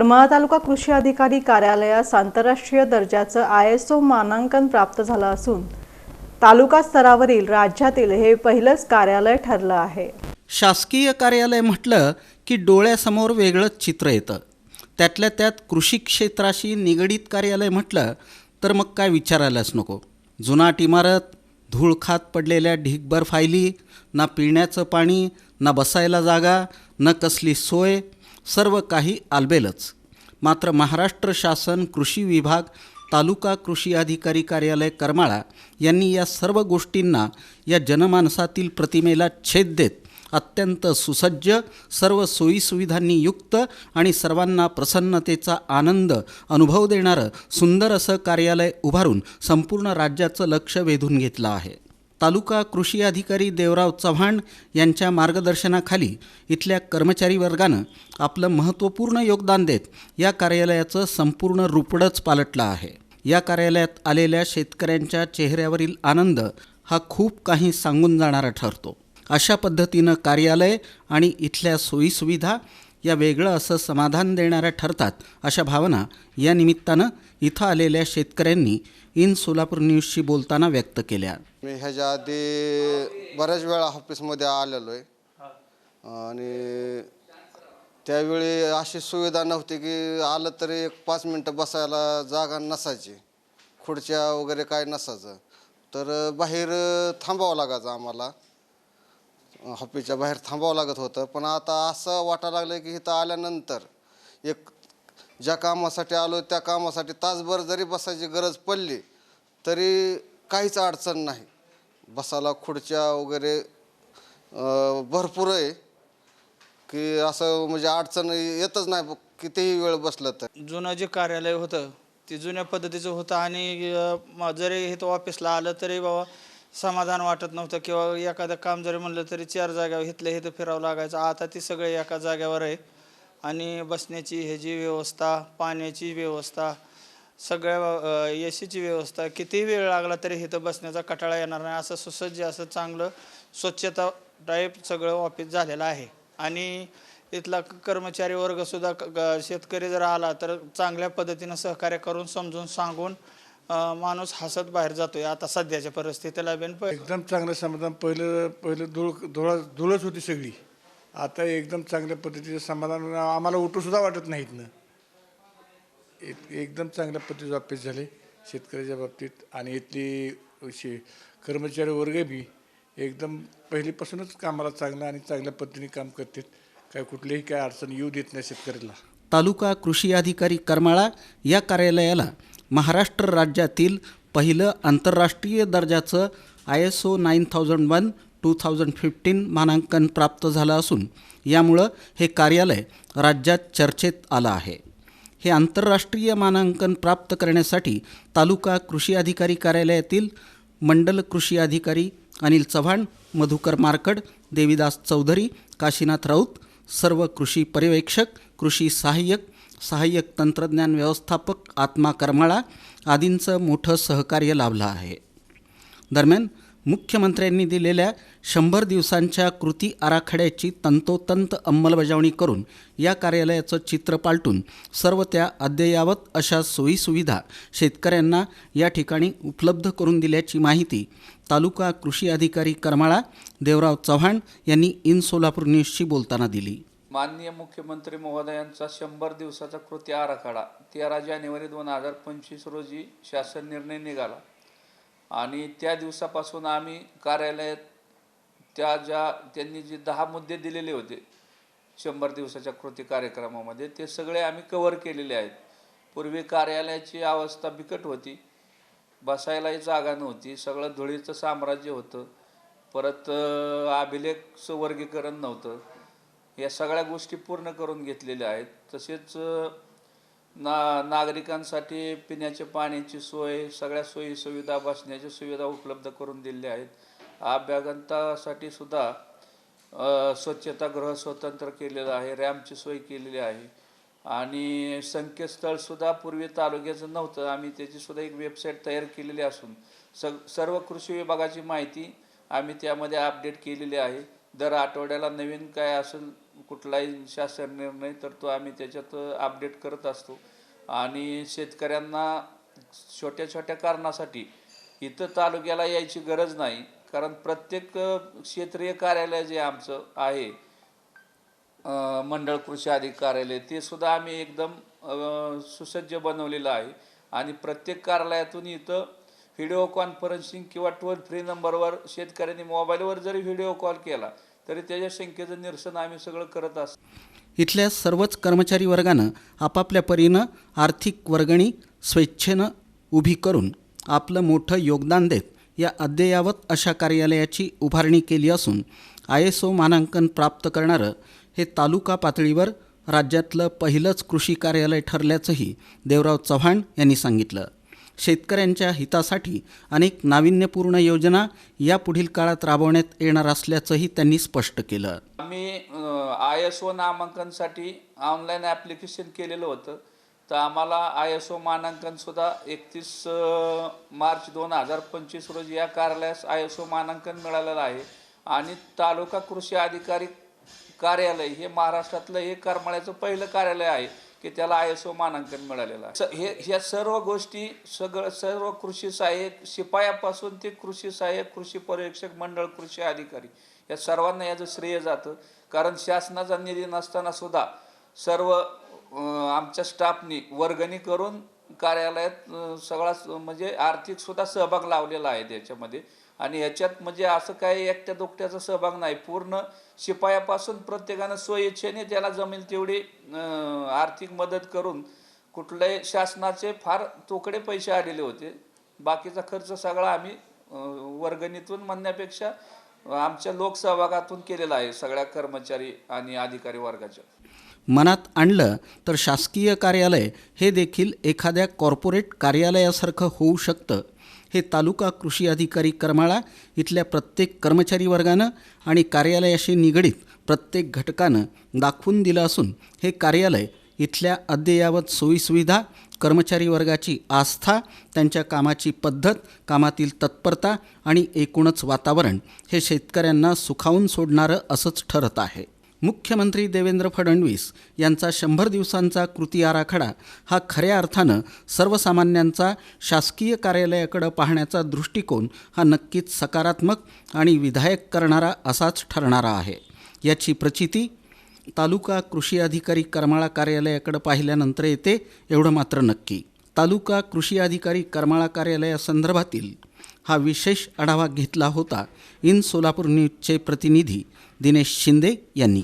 करमाळा तालुका कृषी अधिकारी कार्यालयास आंतरराष्ट्रीय दर्जाचं आय एस ओ मानांकन प्राप्त झालं असून तालुका स्तरावरील राज्यातील हे पहिलंच कार्यालय ठरलं आहे. शासकीय कार्यालय म्हटलं की डोळ्यासमोर वेगळंच चित्र येतं. त्यातल्या त्यात कृषी क्षेत्राशी निगडीत कार्यालय म्हटलं तर मग काय विचारायलाच नको. जुनाट इमारत धूळ खात पडलेल्या ढीगभर फायली ना पिण्याचं पाणी ना बसायला जागा न कसली सोय सर्व काही आलबेलच. मात्र महाराष्ट्र शासन कृषी विभाग तालुका कृषी अधिकारी कार्यालय करमाळा यांनी या सर्व गोष्टींना या जनमानसातील प्रतिमेला छेद देत अत्यंत सुसज्ज सर्व सोयीसुविधांनी युक्त आणि सर्वांना प्रसन्नतेचा आनंद अनुभव देणारं सुंदर असं कार्यालय उभारून संपूर्ण राज्याचं लक्ष वेधून घेतलं आहे. तालुका कृषी अधिकारी देवराव चव्हाण यांच्या मार्गदर्शनाखाली इथल्या कर्मचारी वर्गानं आपलं महत्त्वपूर्ण योगदान देत या कार्यालयाचं संपूर्ण रूपडच पालटलं आहे. या कार्यालयात आलेल्या शेतकऱ्यांच्या चेहऱ्यावरील आनंद हा खूप काही सांगून जाणारा ठरतो. अशा पद्धतीनं कार्यालय आणि इथल्या सोयीसुविधा या वेगळं असं समाधान देणाऱ्या ठरतात अशा भावना या निमित्तानं इथं आलेल्या शेतकऱ्यांनी इन सोलापूर न्यूजशी बोलताना व्यक्त केल्या. मी ह्याच्या आधी बऱ्याच वेळा ऑफिसमध्ये आलेलो आहे. आणि त्यावेळी अशी सुविधा नव्हती की आलं तरी एक पाच मिनटं बसायला जागा नसायची. खुर्च्या वगैरे काय नसायचं. तर बाहेर थांबावं लागायचं आम्हाला. ऑफिसच्या बाहेर थांबावं लागत होतं. पण आता असं वाटायला लागलं की इथं आल्यानंतर एक ज्या कामासाठी आलो त्या कामासाठी तासभर जरी बसायची गरज पडली तरी काहीच अडचण नाही. बसायला खुर्च्या वगैरे भरपूर आहे. की असं म्हणजे अडचण येतच नाही कितीही वेळ बसलं तर. जुनं जे कार्यालय होतं ते जुन्या पद्धतीचं होतं आणि जरी हे जरी इथं ऑफिसला आलं तरी बाबा समाधान वाटत नव्हतं किंवा एखादं काम जरी म्हणलं तरी चार जागा इथल्या इथं फिरावं लागायचं. आता ती सगळे एका जागेवर आहे. आणि बसण्याची ह्याची व्यवस्था पाण्याची व्यवस्था सगळ्या ए सीची व्यवस्था कितीही वेळ लागला तरी इथं बसण्याचा कटाळा येणार नाही. असं सुसज्ज असं चांगलं स्वच्छता टाईप सगळं ऑफिस झालेलं आहे. आणि इथला कर्मचारी वर्गसुद्धा शेतकरी जर आला तर चांगल्या पद्धतीनं सहकार्य करून समजून सांगून माणूस हसत बाहेर जातोय. आता सध्याच्या परिस्थितीला बेन एकदम चांगलं समाधान. पहिलं पहिलं धूळ धुळा धुळच होती सगळी. आता एकदम चांगल्या पद्धतीचं समाधान. आम्हाला उठू सुद्धा वाटत नाहीत ना एक- एकदम चांगल्या पद्धतीचं ऑफिस झाले शेतकऱ्याच्या बाबतीत. आणि इथली शे कर्मचारी वर्ग बी एकदम पहिलीपासूनच कामाला चांगलं आणि चांगल्या पद्धतीने काम करतात. काय कुठलीही काय अडचण येऊ देत नाही शेतकऱ्याला. तालुका कृषी अधिकारी करमाळा या कार्यालयाला महाराष्ट्र राज्यातील पहिलं आंतरराष्ट्रीय दर्जाचं I S O nine thousand one two thousand fifteen मानांकन प्राप्त झालं असून यामुळं हे कार्यालय राज्यात चर्चेत आलं आहे. हे आंतरराष्ट्रीय मानांकन प्राप्त करण्यासाठी तालुका कृषी अधिकारी कार्यालयातील मंडल कृषी अधिकारी अनिल चव्हाण मधुकर मार्कड देविदास चौधरी काशीनाथ राऊत सर्व कृषी पर्यवेक्षक कृषी सहाय्यक सहाय्यक तंत्रज्ञान व्यवस्थापक आत्मा करमाळा आदींचं मोठं सहकार्य लाभलं आहे. दरम्यान मुख्यमंत्र्यांनी दिलेल्या शंभर दिवसांच्या कृती आराखड्याची तंतोतंत अंमलबजावणी करून या कार्यालयाचं चित्र पालटून सर्व त्या अद्ययावत अशा सोयीसुविधा शेतकऱ्यांना या ठिकाणी उपलब्ध करून दिल्याची माहिती तालुका कृषी अधिकारी करमाळा देवराव चव्हाण यांनी इन सोलापूर न्यूजशी बोलताना दिली. माननीय मुख्यमंत्री महोदयांचा शंभर दिवसाचा कृती आराखडा. तेरा जानेवारी दोन हजार पंचवीस रोजी शासन निर्णय निघाला. आणि त्या दिवसापासून आम्ही कार्यालयात त्या ज्या त्यांनी जे दहा मुद्दे दिलेले होते शंभर दिवसाच्या कृती कार्यक्रमामध्ये ते सगळे आम्ही कव्हर केलेले आहेत. पूर्वी कार्यालयाची अवस्था बिकट होती. बसायलाही जागा नव्हती. सगळं धुळीचं साम्राज्य होतं. परत अभिलेखचं वर्गीकरण नव्हतं. या सगळ्या गोष्टी पूर्ण करून घेतलेल्या आहेत. तसेच ना नागरिकांसाठी पिण्याच्या पाण्याची सोय सगळ्या सोयी सुविधा बसण्याच्या सुविधा उपलब्ध करून दिलेल्या आहेत. अभ्यागंतासाठी सुद्धा स्वच्छतागृह स्वतंत्र केलेलं आहे रॅम्पची सोय केलेली आहे. आणि संकेतस्थळसुद्धा पूर्वी तालुक्याचं नव्हतं. आम्ही त्याचीसुद्धा एक वेबसाईट तयार केलेली असून स सर्व कृषी विभागाची माहिती आम्ही त्यामध्ये अपडेट केलेली आहे. दर आठवड्याला नवीन काय असेल कुठलाही शासन निर्णय तर तो आम्ही त्याच्यात अपडेट करत असतो. आणि शेतकऱ्यांना छोट्या छोट्या कारणासाठी इथं तालुक्याला यायची गरज नाही. कारण प्रत्येक क्षेत्रीय कार्यालय जे आमचं आहे मंडळ कृषी अधिक कार्यालय ते सुद्धा आम्ही एकदम सुसज्ज बनवलेलं आहे. आणि प्रत्येक कार्यालयातून इथं व्हिडिओ कॉन्फरन्सिंग किंवा टोल फ्री नंबरवर शेतकऱ्यांनी मोबाईलवर जरी व्हिडिओ कॉल केला तरी त्याच्या शंकेचं निरसन आम्ही सगळं करत असतो. इथल्या सर्वच कर्मचारी वर्गानं आपापल्या परीनं आर्थिक वर्गणी स्वेच्छेनं उभी करून आपलं मोठं योगदान देत या अद्ययावत अशा कार्यालयाची उभारणी केली असून आय एस ओ मानांकन प्राप्त करणारं हे तालुका पातळीवर राज्यातलं पहिलंच कृषी कार्यालय ठरल्याचंही देवराव चव्हाण यांनी सांगितलं. शेतकऱ्यांच्या हितासाठी अनेक नाविन्यपूर्ण योजना यापुढील काळात राबवण्यात येणार असल्याचंही त्यांनी स्पष्ट केलं. आम्ही आय एस ओ नामांकनसाठी ऑनलाईन ॲप्लिकेशन केलेलं होतं. तर आम्हाला आय एस ओ मानांकनसुद्धा एकतीस मार्च दोन हजार पंचवीस रोजी या कार्यालयास आय एस ओ मानांकन मिळालेलं आहे. आणि तालुका कृषी अधिकारी कार्यालय हे महाराष्ट्रातलं हे करमाळ्याचं पहिलं कार्यालय आहे. की त्याला आय एस ओ मानांकन मिळालेलं आहे. हे ह्या सर्व गोष्टी सगळं सर्व कृषी सहाय्यक शिपायापासून ते कृषी सहाय्यक कृषी पर्यवेक्षक मंडळ कृषी अधिकारी या सर्वांना याचं श्रेय जातं. कारण शासनाचा निधी नसताना सुद्धा सर्व आमच्या स्टाफनी वर्गणी करून कार्यालयात सगळा म्हणजे आर्थिक सुद्धा सहभाग लावलेला आहे त्याच्यामध्ये. आणि ह्याच्यात म्हणजे असं काही एकट्या दोकट्याचा सहभाग नाही. पूर्ण शिपायापासून प्रत्येकानं स्वइच्छेने त्याला जमेल तेवढी आर्थिक मदत करून कुठल्याही शासनाचे फार तोकडे पैसे आलेले होते. बाकीचा खर्च सगळा आम्ही वर्गणीतून म्हणण्यापेक्षा आमच्या लोकसहभागातून केलेला आहे सगळ्या कर्मचारी आणि अधिकारी वर्गाच्या. मनात आणलं तर शासकीय कार्यालय हे देखील एखाद्या कॉर्पोरेट कार्यालयासारखं होऊ शकतं. हे तालुका कृषी अधिकारी करमाळा इथल्या प्रत्येक कर्मचारी वर्गानं आणि कार्यालयाशी निगडीत प्रत्येक घटकानं दाखवून दिलं असून हे कार्यालय इथल्या अद्ययावत सोयीसुविधा कर्मचारी वर्गाची आस्था त्यांच्या कामाची पद्धत कामातील तत्परता आणि एकूणच वातावरण हे शेतकऱ्यांना सुखावून सोडणारं असंच ठरत आहे. मुख्यमंत्री देवेंद्र फडणवीस यांचा शंभर दिवसांचा कृती आराखडा हा खऱ्या अर्थानं सर्वसामान्यांचा शासकीय कार्यालयाकडं पाहण्याचा दृष्टिकोन हा नक्कीच सकारात्मक आणि विधायक करणारा असाच ठरणारा आहे. याची प्रचिती तालुका कृषी अधिकारी करमाळा कार्यालयाकडं पाहिल्यानंतर येते एवढं मात्र नक्की. तालुका कृषी अधिकारी करमाळा कार्यालयासंदर्भातील हा विशेष आढावा घेतला होता इन सोलापूर न्यूजचे प्रतिनिधी दिनेश शिंदे यांनी.